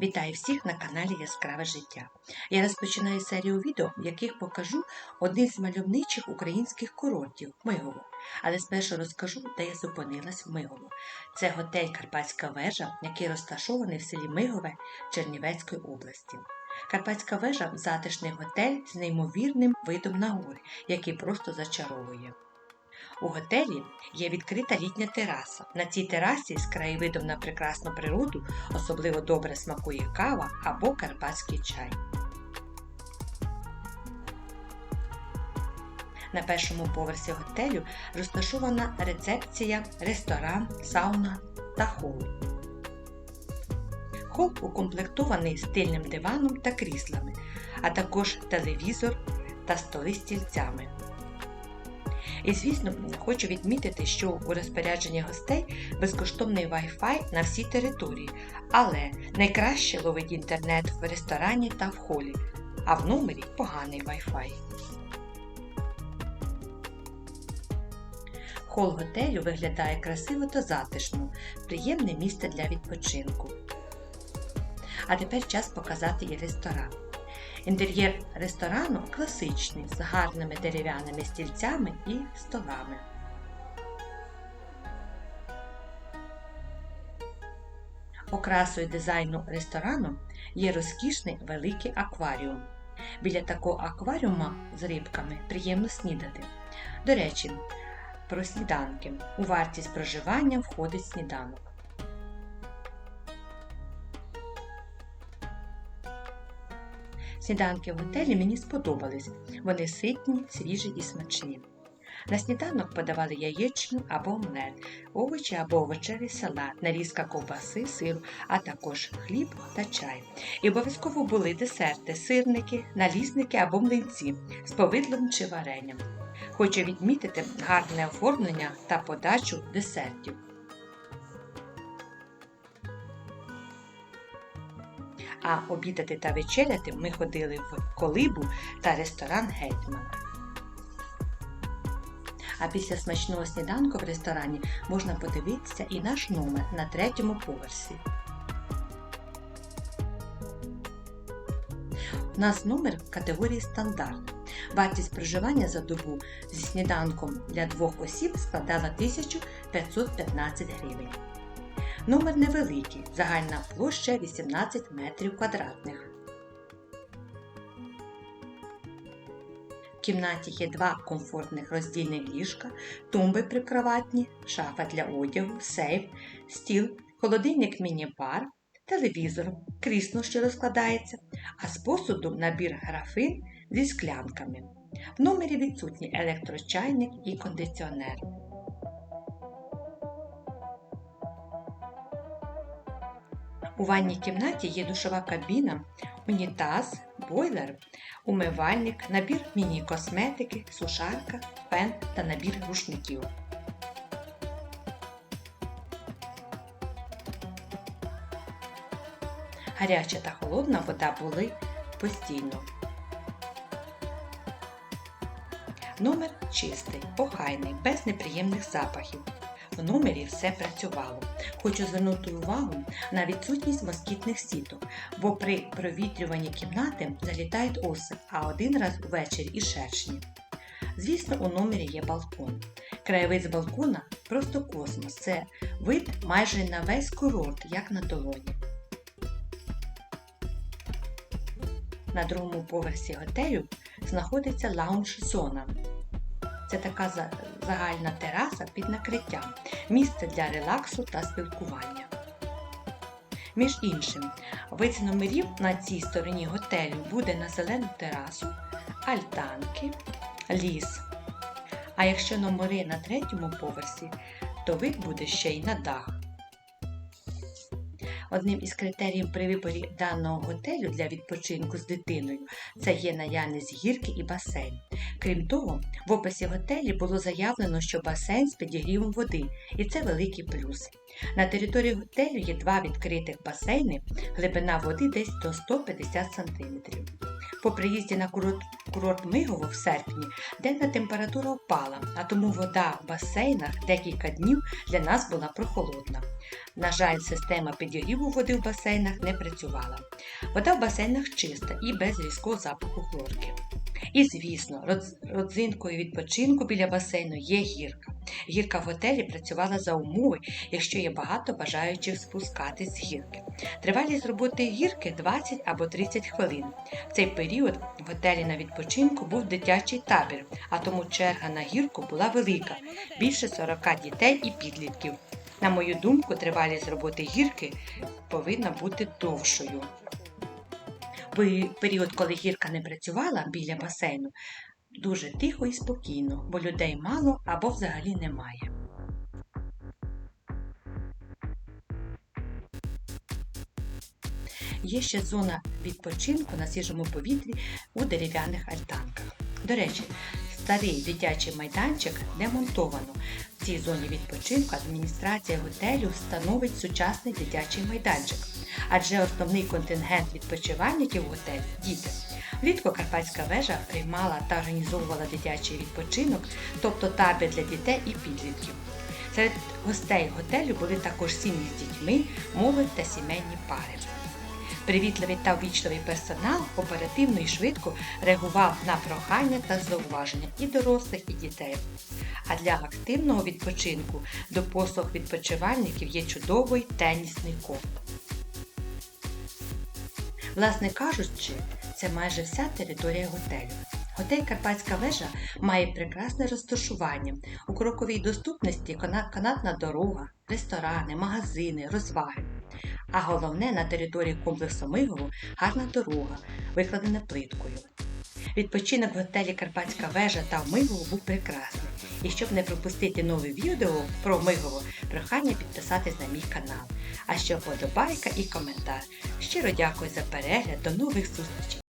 Вітаю всіх на каналі Яскраве життя. Я розпочинаю серію відео, в яких покажу один з мальовничих українських курортів Мигово. Але спершу розкажу, де я зупинилась в Мигово. Це готель Карпатська вежа, який розташований в селі Мигове Чернівецької області. Карпатська вежа затишний готель з неймовірним видом на гори, який просто зачаровує. У готелі є відкрита літня тераса. На цій терасі з краєвидом на прекрасну природу особливо добре смакує кава або карпатський чай. На першому поверсі готелю розташована рецепція, ресторан, сауна та хол. Хол укомплектований стильним диваном та кріслами, а також телевізор та столи стільцями. І, звісно, хочу відмітити, що у розпорядженні гостей безкоштовний Wi-Fi на всій території, але найкраще ловить інтернет в ресторані та в холі, а в номері поганий Wi-Fi. Хол готелю виглядає красиво та затишно, приємне місце для відпочинку. А тепер час показати і ресторан. Інтер'єр ресторану класичний з гарними дерев'яними стільцями і столами. Окрасою дизайну ресторану є розкішний великий акваріум. Біля такого акваріума з рибками приємно снідати. До речі, про сніданки. У вартість проживання входить сніданок. Сніданки в готелі мені сподобались. Вони ситні, свіжі і смачні. На сніданок подавали яєчню або омлет, овочі або овочевий салат, нарізка ковбаси, сиру, а також хліб та чай. І обов'язково були десерти, сирники, налісники або млинці з повидлом чи варенням. Хочу відмітити гарне оформлення та подачу десертів. А обідати та вечеряти ми ходили в колибу та ресторан Гетьман. А після смачного сніданку в ресторані можна подивитися і наш номер на третьому поверсі. У нас номер в категорії стандарт. Вартість проживання за добу зі сніданком для двох осіб складала 1515 гривень. Номер невеликий, загальна площа 18 метрів квадратних. В кімнаті є два комфортних роздільних ліжка, тумби прикроватні, шафа для одягу, сейф, стіл, холодильник міні-бар, телевізор, крісло, що розкладається, а з посуду набір графин зі склянками. В номері відсутні електрочайник і кондиціонер. У ванній кімнаті є душова кабіна, унітаз, бойлер, умивальник, набір міні-косметики, сушарка, фен та набір рушників. Гаряча та холодна вода були постійно. Номер чистий, охайний, без неприємних запахів. В номері все працювало. Хочу звернути увагу на відсутність москітних сіток, бо при провітрюванні кімнати залітають оси, а один раз увечері і шершні. Звісно, у номері є балкон. Краєвид з балкона просто космос. Це вид майже на весь курорт, як на долоні. На другому поверсі готелю знаходиться лаунж-зона. Це така загальна тераса під накриттям, місце для релаксу та спілкування. Між іншим, вид номерів на цій стороні готелю буде на зелену терасу, альтанки, ліс. А якщо номери на третьому поверсі, то вид буде ще й на дах. Одним із критеріїв при виборі даного готелю для відпочинку з дитиною це є наявність гірки і басейн. Крім того, в описі готелі було заявлено, що басейн з підігрівом води, і це великий плюс. На території готелю є два відкритих басейни, глибина води десь до 150 см. По приїзді на курорт курорт Мигово в серпні денна температура впала, а тому вода в басейнах декілька днів для нас була прохолодна. На жаль, система підігріву води в басейнах не працювала. Вода в басейнах чиста і без різкого запаху хлорки. І, звісно, родз- родзинкою відпочинку біля басейну є гірка. Гірка в готелі працювала за умови, якщо є багато бажаючих спускатись з гірки. Тривалість роботи гірки 20 або 30 хвилин. В цей період в готелі на відпочинку був дитячий табір, а тому черга на гірку була велика більше 40 дітей і підлітків. На мою думку, тривалість роботи гірки повинна бути довшою. Період, коли гірка не працювала біля басейну, дуже тихо і спокійно, бо людей мало або взагалі немає. Є ще зона відпочинку на свіжому повітрі у дерев'яних альтанках. До речі, старий дитячий майданчик демонтовано. Цій зоні відпочинку адміністрація готелю встановить сучасний дитячий майданчик, адже основний контингент відпочивальників готелю діти. Влітку Карпатська вежа приймала та організовувала дитячий відпочинок, тобто табір для дітей і підлітків. Серед гостей готелю були також сім'ї з дітьми, молодь та сімейні пари. Привітливий та ввічливий персонал оперативно і швидко реагував на прохання та зауваження і дорослих, і дітей. А для активного відпочинку до послуг відпочивальників є чудовий тенісний корт. Власне кажучи, це майже вся територія готелю. Готель Карпатська вежа має прекрасне розташування. У кроковій доступності канатна дорога, ресторани, магазини, розваги. А головне, на території комплексу Мигово гарна дорога, викладена плиткою. Відпочинок в готелі Карпатська вежа та в Мигово був прекрасний. І щоб не пропустити нове відео про Мигово, прохання підписатись на мій канал. А ще вподобайка і коментар. Щиро дякую за перегляд. До нових зустрічей!